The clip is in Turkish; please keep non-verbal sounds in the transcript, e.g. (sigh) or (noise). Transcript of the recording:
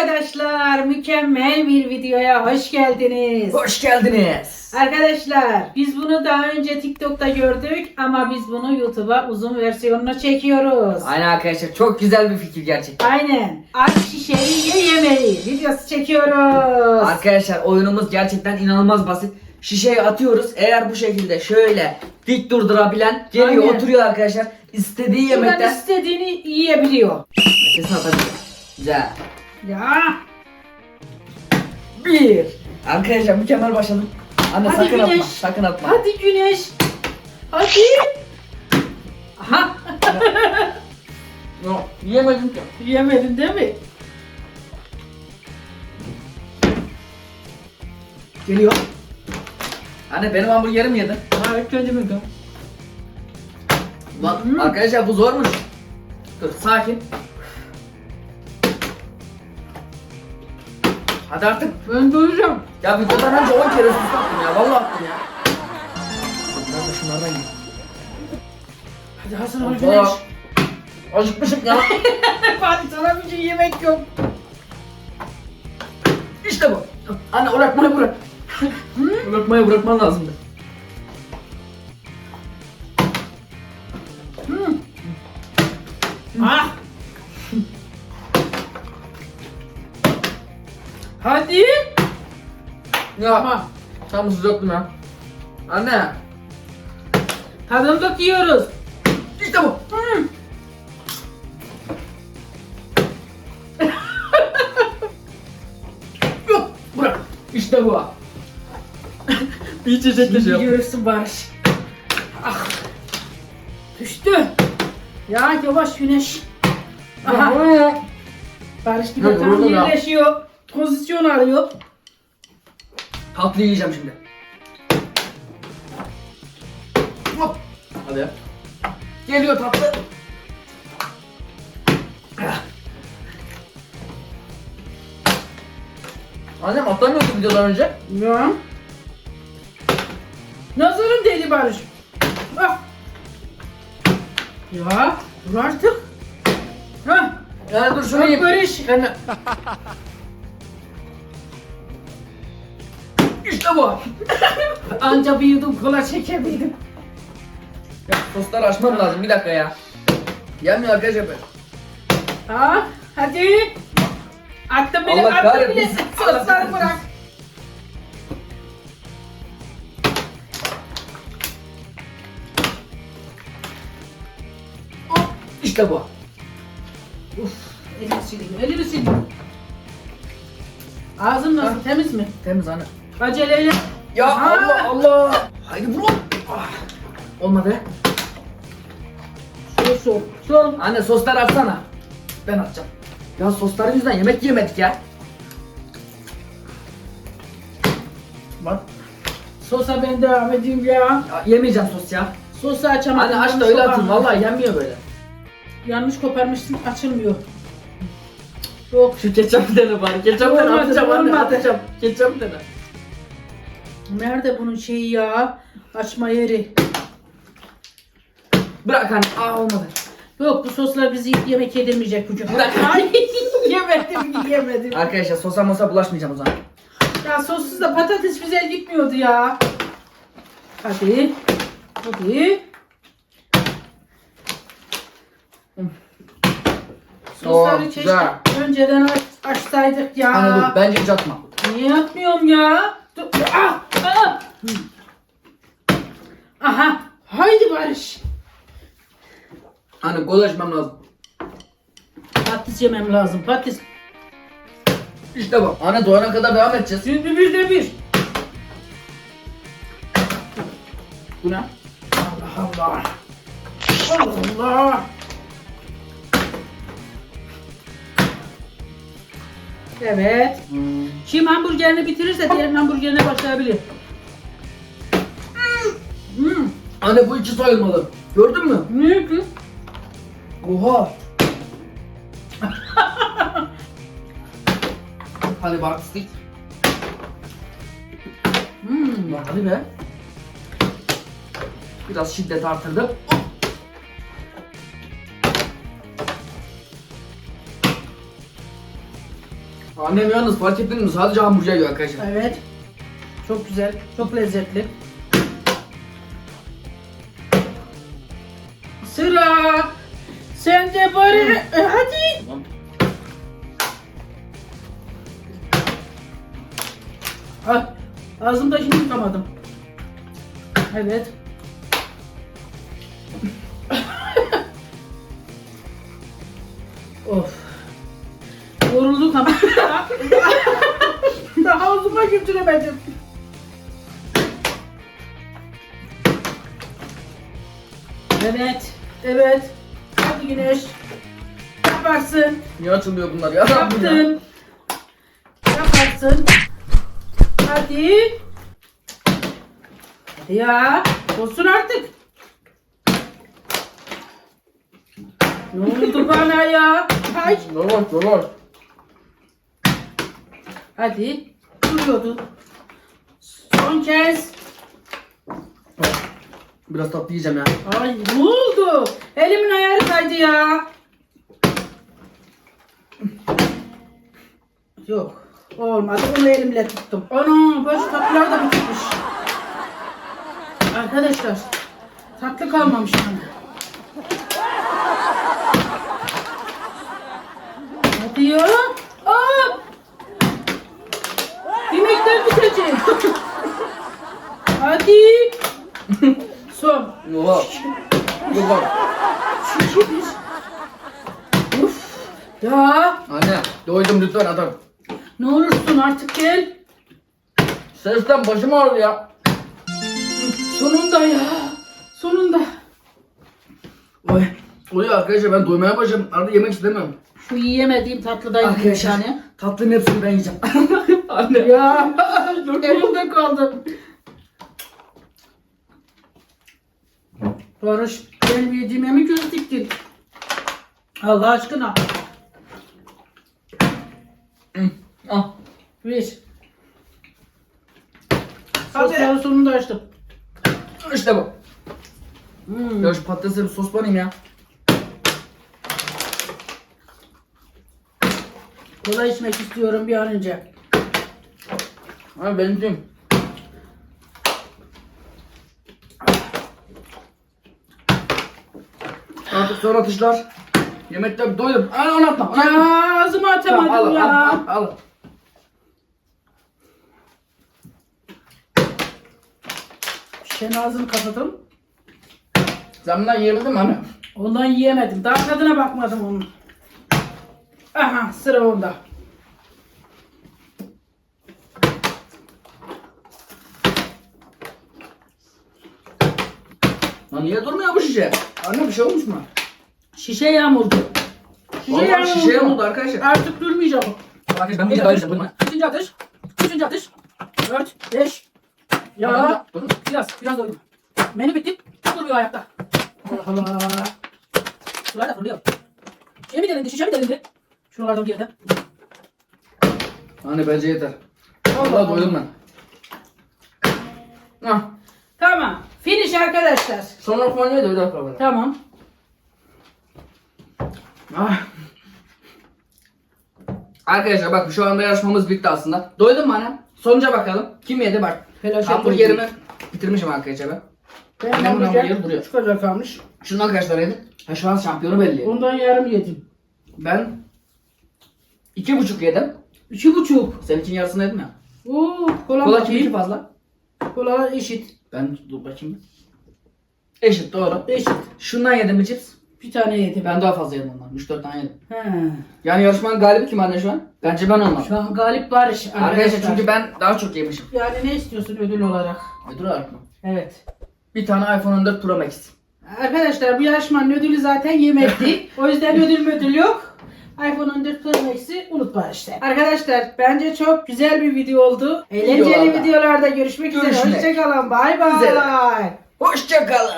Arkadaşlar mükemmel bir videoya hoş geldiniz. Hoş geldiniz. Arkadaşlar biz bunu daha önce TikTok'ta gördük ama biz bunu YouTube'a uzun versiyonunu çekiyoruz. Aynen arkadaşlar çok güzel bir fikir gerçekten. Aynen. Aç şişeyi ye yemeği videosu çekiyoruz. Arkadaşlar oyunumuz gerçekten inanılmaz basit. Şişeyi atıyoruz. Eğer bu şekilde şöyle dik durdurabilen geliyor Aynen. oturuyor arkadaşlar. İstediği Buradan yemekten istediğini yiyebiliyor. kesin atabilir. Güzel. Ya. Bir. Arkadaşlar mükemmel başladım. Anne Hadi sakın atma. Güneş. Sakın atma. Hadi güneş. Hadi. Aha. (laughs) No, yiyemedim ki. Yemedin değil mi? Geliyor. Anne benim hamburgerim yedi. Ha mi gel? Bak arkadaşlar bu zormuş. Dur sakin. Hadi artık. Ben doyacağım. Ya videodan önce 10 kere sus attım ya. Vallahi attım ya. Biraz da şunlardan yiyeyim. Hadi Hasan ol güneş. Acıkmışım ya. (laughs) Hadi sana bir şey yemek yok. işte bu. Anne o lokmayı bırak. O lokmayı bırakman lazımdı. Ah. Hadi. Ya Tamam. tam sıcaktım ya. Anne. Tadını bakıyoruz. İşte bu. Hmm. (laughs) Yok bırak. İşte bu. (laughs) bir içecekle şey Şimdi yap. görürsün Barış. Ah. Düştü. Ya yavaş güneş. Aha. Barış de Yok, tam yerleşiyor. Pozisyon arıyor. Tatlı yiyeceğim şimdi. Hop. Hadi. Geliyor tatlı. Ah. Annem atlamıyordu videodan önce. Ya. Nazarın deli Barış. Bak. Ya dur artık. Hah. Yani dur şunu yiyeyim. Barış. Yani... (laughs) İşte bu. (laughs) Anca bir yudum kola çekebildim. Ya sosları açmam lazım bir dakika ya. Gelmiyor arkadaşlar. Ha, hadi. Attım bile, Allah attım bile. kahretmesin. Sosları (laughs) bırak. Hop, İşte bu. Uf, elimi sileyim, elimi sileyim. Ağzın nasıl, temiz mi? Temiz anne. Aceleyle. Ya Aha. Allah Allah. Haydi vurun. Ah. Olmadı. Sol, sol, sol. Anne sosları atsana. Ben atacağım. Ya sosların yüzünden yemek yemedik ya. Bak. Sosa ben devam edeyim ya. Ya, yemeyeceğim sos ya. Sosu açamadım. Anne aç da yanlış öyle atın. Vallahi yenmiyor böyle. Yanlış koparmışsın, açılmıyor. Yok. Şu ketçap dene bari. Ketçap dene Olmadı, atacağım anne olmadı. atacağım. Ketçap dene. Nerede bunun şeyi ya? Açma yeri. Bırak anne. Aa olmadı. Yok bu soslar bizi yemek yedirmeyecek bugün. Bırak. Ay (laughs) yemedim yemedim. Arkadaşlar sosa mosa bulaşmayacağım o zaman. Ya sossuz da patates güzel gitmiyordu ya. Hadi. Hadi. Sosları keşke güzel. önceden aç, açsaydık ya. Dur bence hiç atma. Niye atmıyorum ya? Dur. Ah. Aha. Haydi Barış. Anne gol açmam lazım. Patates yemem lazım. Patates. İşte bu. Anne doyana kadar devam edeceğiz. Şimdi bir de bir. Bu ne? Allah Allah. Allah Allah. Evet. Şimdi hamburgerini bitirirse diğer hamburgerine başlayabilir. Anne bu iki soyulmalı. Gördün mü? Ne ki? Oha. Hadi bak stick. Hmm. Hadi be. Biraz şiddet artırdım. Annem yalnız fark ettiniz mi? Sadece hamburger yiyor arkadaşlar. Evet. Çok güzel. Çok lezzetli. Sıra. Sen de bari. E, hadi. Tamam. Ah, ağzımdakini yıkamadım. Evet. (laughs) of. Yorulduk ama. (laughs) Daha ağzıma götüremedim. Evet. Evet. Hadi Güneş. Yaparsın. Niye açılmıyor bunlar ya? Rabbim ya. Yaptın. Yaparsın. Hadi. Hadi ya. Olsun artık. Ne oldu bana ya? Ay. Yavaş yavaş. Hadi. Duruyordu. Son kez. Biraz tatlı yiyeceğim ya. Ay ne oldu? Elimin ayarı kaydı ya. Yok. Olmadı. Onu elimle tuttum. Ana baş tatlılar da bitmiş. Arkadaşlar tatlı kalmamış bana. Hadi ya. Aa! Yemekler bitecek. Hadi. Son. Yavaş. Şükür. Uf. Ya Anne doydum lütfen adam. ne olursun artık gel. Sesten başım ağrıdı ya. Sonunda ya. Sonunda. Oy. Oy arkadaşlar ben doymaya başladım. Artık yemek istemiyorum. Şu yiyemediğim tatlıdaydı bir Arkadaşlar tane. tatlının hepsini ben yiyeceğim. (laughs) Anne. Ya (laughs) elimde kaldı. Barış benim yediğime mi göz diktin? Allah aşkına. Hı, Al. Ver. Hadi. Sosları sonunda açtım. İşte bu. Hmm. Ya şu patatese bir sos banayım ya. Kola içmek istiyorum bir an önce. Ha benim değil. Artık son atışlar. Yemekte doydum. Ay onu atma. Onu atma. Ya ağzıma atamadım Tamam, al, ya. al, al, al. Şen ağzını kapadım. Sen bundan yiyebildin mi anne? Ondan yiyemedim. Daha tadına bakmadım onun. Aha sıra onda. Lan niye durmuyor bu şişe? Anne bir şey olmuş mu? Şişe yağmurdu. Şişe Vallahi yağmurdu. şişe yağmurdu arkadaşlar. Artık durmayacağım. Arkadaşlar ben bir daha yiyeceğim. Buyurun. Üçüncü atış. Üçüncü atış. Dört. Beş. Ya. Biraz. Biraz doydum. Menü bitti. Durmuyor ayakta. Allah Allah. Şuralar da fırlıyor. Şey mi delindi? Şişe mi delindi? Şuralardan girdi. Anne bence yeter. Allah Vallahi doydum ben. Hah. Tamam. Finish arkadaşlar. Son lokma neydi bir dakika bana. Tamam. Ah. Arkadaşlar bak şu anda yarışmamız bitti aslında. Doydun mu anne? Sonuca bakalım. Kim yedi bak. Felaket Hamburgerimi bitirmişim arkadaşlar ben. Ben Annemin hamburger hamburgeri duruyor. Şu kadar kalmış. Şundan kaç tane yedin? Ha şu an şampiyonu belli. Ondan yarım yedim. Ben iki buçuk yedim. İki buçuk. Senin yarısını yedim ya. Oo, kola, Kola bakayım. kiminki fazla? Kola eşit. Ben dur bakayım. Eşit doğru. Eşit. Şundan yedim mi cips? Bir tane yedim. Ben daha fazla yedim ondan. 3-4 tane yedim. He. Yani yarışmanın galibi kim anne şu an? Bence ben olmam. Şu an galip Barış arkadaşlar. Çünkü ben daha çok yemişim. Yani ne istiyorsun ödül olarak? Ay dur artık. Evet. Bir tane iPhone 14 Pro Max. Arkadaşlar bu yarışmanın ödülü zaten yemekti. o yüzden ödül ödül yok. iPhone 14 Pro Max'i unutma işte. Arkadaşlar bence çok güzel bir video oldu. Eğlenceli Videolarda. videolarda görüşmek üzere. Görüşmek. Hoşçakalın. Bay bay. Hoşçakalın.